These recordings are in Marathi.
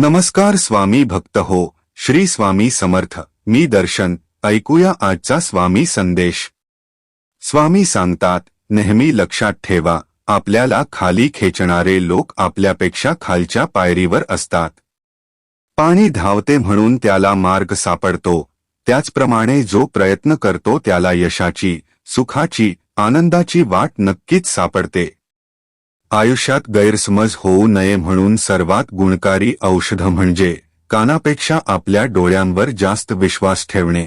नमस्कार स्वामी भक्त हो श्री स्वामी समर्थ मी दर्शन ऐकूया आजचा स्वामी संदेश. स्वामी सांगतात नेहमी लक्षात ठेवा आपल्याला खाली खेचणारे लोक आपल्यापेक्षा खालच्या पायरीवर असतात. पाणी धावते म्हणून त्याला मार्ग सापडतो त्याचप्रमाणे जो प्रयत्न करतो त्याला यशाची सुखाची आनंदाची वाट नक्कीच सापडते. आयुष्यात गैरसमज होऊ नये म्हणून सर्वात गुणकारी औषध म्हणजे कानापेक्षा आपल्या डोळ्यांवर जास्त विश्वास ठेवणे.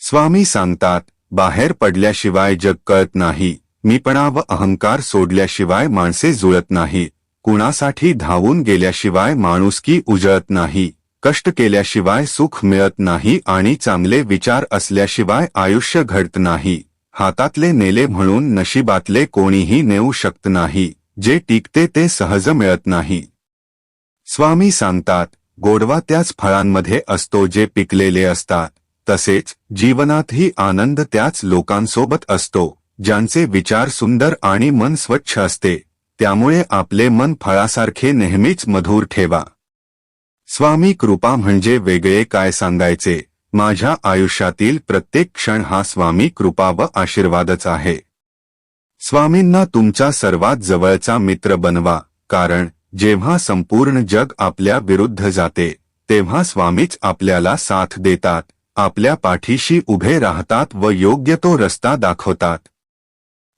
स्वामी सांगतात बाहेर पडल्याशिवाय जग कळत नाही मीपणा व अहंकार सोडल्याशिवाय माणसे जुळत नाही कुणासाठी धावून गेल्याशिवाय माणुसकी उजळत नाही कष्ट केल्याशिवाय सुख मिळत नाही आणि चांगले विचार असल्याशिवाय आयुष्य घडत नाही. हातातले नेले म्हणून नशिबातले कोणीही नेऊ शकत नाही जे टिकते ते सहज मिळत नाही. स्वामी सांगतात गोडवा त्याच फळांमध्ये असतो जे पिकलेले असतात तसेच जीवनातही आनंद त्याच लोकांसोबत असतो ज्यांचे विचार सुंदर आणि मन स्वच्छ असते त्यामुळे आपले मन फळासारखे नेहमीच मधुर ठेवा. स्वामी कृपा म्हणजे वेगळे काय सांगायचे? माझ्या आयुष्यातील प्रत्येक क्षण हा स्वामी कृपा व आशीर्वादच आहे. स्वामींना तुमचा सर्वात जवळचा मित्र बनवा कारण जेव्हा संपूर्ण जग आपल्या विरुद्ध जाते तेव्हा स्वामीच आपल्याला साथ देतात आपल्या पाठीशी उभे राहतात व योग्य तो रस्ता दाखवतात.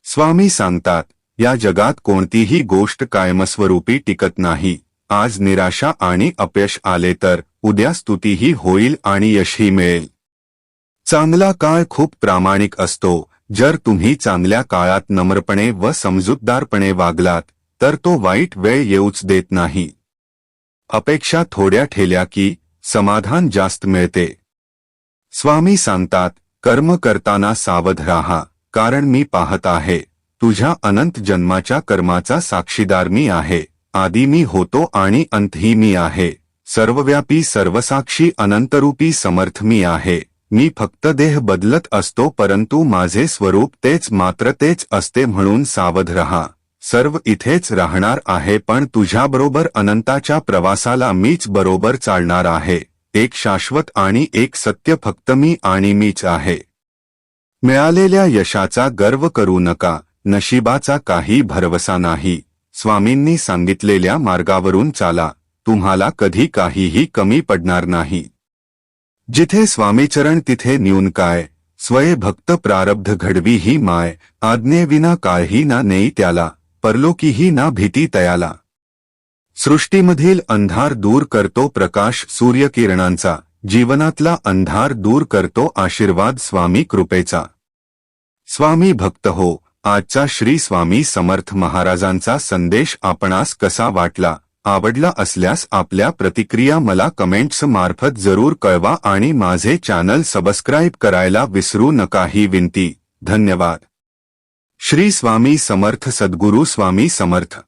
स्वामी सांगतात या जगात कोणतीही गोष्ट कायमस्वरूपी टिकत नाही आज निराशा आणि अपयश आले तर उद्या स्तुतीही होईल आणि यशही मिळेल. चांगला काळ खूप प्रामाणिक असतो. जर तुम्ही चांगल्या काळात नम्रपणे व समजूतदारपणे वागलात तर तो वाईट वेळ येऊच देत नाही. अपेक्षा थोड्या ठेल्या की समाधान जास्त मिळते. स्वामी सांगतात कर्म करताना सावध राहा कारण मी पाहत आहे तुझ्या अनंत जन्माच्या कर्माचा साक्षीदार मी आहे आधी मी होतो आणि अंतही मी आहे. सर्वव्यापी सर्वसाक्षी अनंतरूपी समर्थ मी आहे. मी फक्त देह बदलत असतो परंतु माझे स्वरूप तेच मात्र तेच असते म्हणून सावध रहा. सर्व इथेच राहणार आहे पण तुझ्याबरोबर अनंताच्या प्रवासाला मीच बरोबर चालणार आहे. एक शाश्वत आणि एक सत्य फक्त मी आणि मीच आहे. मिळालेल्या यशाचा गर्व करू नका नशिबाचा काही भरवसा नाही. स्वामींनी सांगितलेल्या मार्गावरून चाला. तुम्हाला कधी काहीही कमी पडणार नाही. जिथे स्वामीचरण, तिथे न्यून काय? स्वये भक्त प्रारब्ध घडवी ही माय. आज्ञेविना काळही ना नेई त्याला. परलोकीही ना भीती तयाला. सृष्टीमधील अंधार दूर करतो प्रकाश सूर्यकिरणांचा. जीवनातला अंधार दूर करतो आशीर्वाद स्वामी कृपेचा. स्वामी भक्त हो. आजचा श्री स्वामी समर्थ महाराजांचा संदेश आपणास कसा वाटला? आवडला असल्यास आपल्या प्रतिक्रिया मला कमेंट्स मार्फत जरूर कळवा आणि माझे चॅनल सबस्क्राईब करायला विसरू नका ही विनंती. धन्यवाद. श्री स्वामी समर्थ सद्गुरू स्वामी समर्थ.